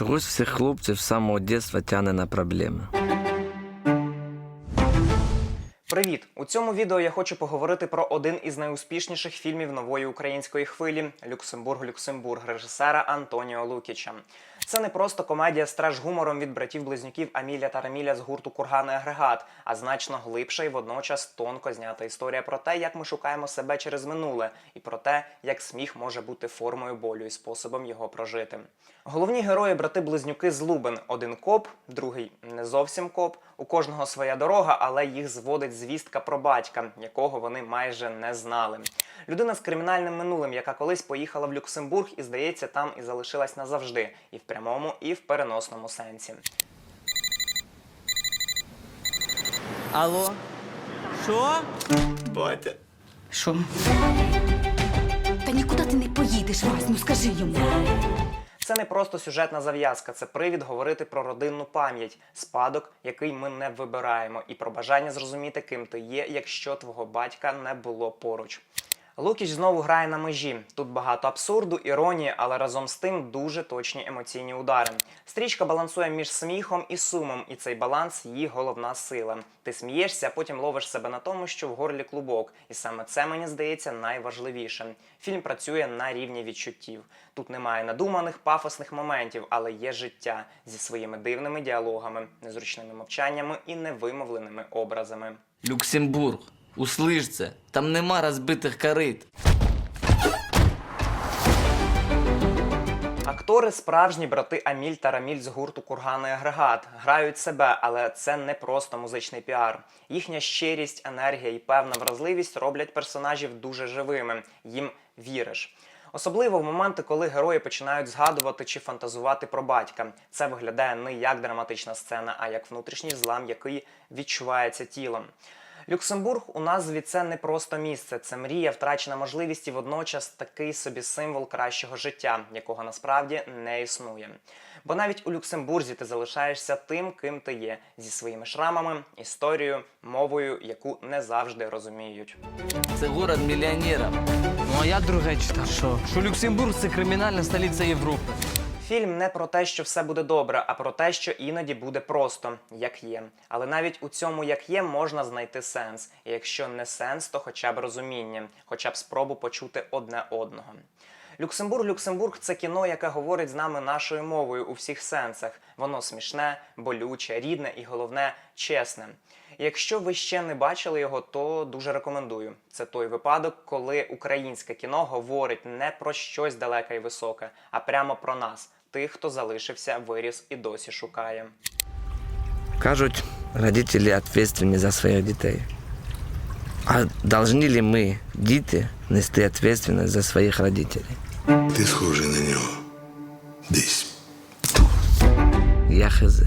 Чогось всіх хлопців з самого дитинства тягне на проблеми. Привіт! У цьому відео я хочу поговорити про один із найуспішніших фільмів нової української хвилі Люксембург Люксембург режисера Антоніо Лукіча. Це не просто комедія з треш-гумором від братів-близнюків Аміля та Раміля з гурту Курган і Агрегат, а значно глибша і водночас тонко знята історія про те, як ми шукаємо себе через минуле, і про те, як сміх може бути формою болю і способом його прожити. Головні герої брати-близнюки з Лубен. Один коп, другий не зовсім коп. У кожного своя дорога, але їх зводить звістка про батька, якого вони майже не знали. Людина з кримінальним минулим, яка колись поїхала в Люксембург і, здається, там і залишилась назавжди, і в прямому, і в переносному сенсі. Алло? Що? Батя. Що? Та нікуди ти не поїдеш, Вась, ну скажи йому. Це не просто сюжетна зав'язка, це привід говорити про родинну пам'ять, спадок, який ми не вибираємо, і про бажання зрозуміти, ким ти є, якщо твого батька не було поруч. Лукіч знову грає на межі. Тут багато абсурду, іронії, але разом з тим дуже точні емоційні удари. Стрічка балансує між сміхом і сумом, і цей баланс її головна сила. Ти смієшся, а потім ловиш себе на тому, що в горлі клубок. І саме це мені здається найважливішим. Фільм працює на рівні відчуттів. Тут немає надуманих пафосних моментів, але є життя зі своїми дивними діалогами, незручними мовчаннями і невимовленими образами. Люксембург. Услиш це. Там нема розбитих корит. Актори справжні брати Аміль та Раміль з гурту Курган і Агрегат грають себе, але це не просто музичний піар. Їхня щирість, енергія і певна вразливість роблять персонажів дуже живими. Їм віриш. Особливо в моменти, коли герої починають згадувати чи фантазувати про батька. Це виглядає не як драматична сцена, а як внутрішній злам, який відчувається тілом. Люксембург у назві це не просто місце, це мрія, втрачена можливість і водночас такий собі символ кращого життя, якого насправді не існує. Бо навіть у Люксембурзі ти залишаєшся тим, ким ти є, зі своїми шрамами, історією, мовою, яку не завжди розуміють. Це город мільйонерів. Ну а я друге читав, що, що Люксембург це кримінальна столиця Європи. Фільм не про те, що все буде добре, а про те, що іноді буде просто, як є. Але навіть у цьому як є можна знайти сенс. І якщо не сенс, то хоча б розуміння, хоча б спробу почути одне одного. Люксембург, Люксембург це кіно, яке говорить з нами нашою мовою у всіх сенсах. Воно смішне, болюче, рідне і головне чесне. Якщо ви ще не бачили його, то дуже рекомендую. Це той випадок, коли українське кіно говорить не про щось далеке і високе, а прямо про нас, тих, хто залишився, виріс і досі шукає. Кажуть, родителі відповідальні за своїх дітей. А повинні ли ми, діти, нести відповідальність за своїх родителей? Ти схожий на нього. Десь. Я хз.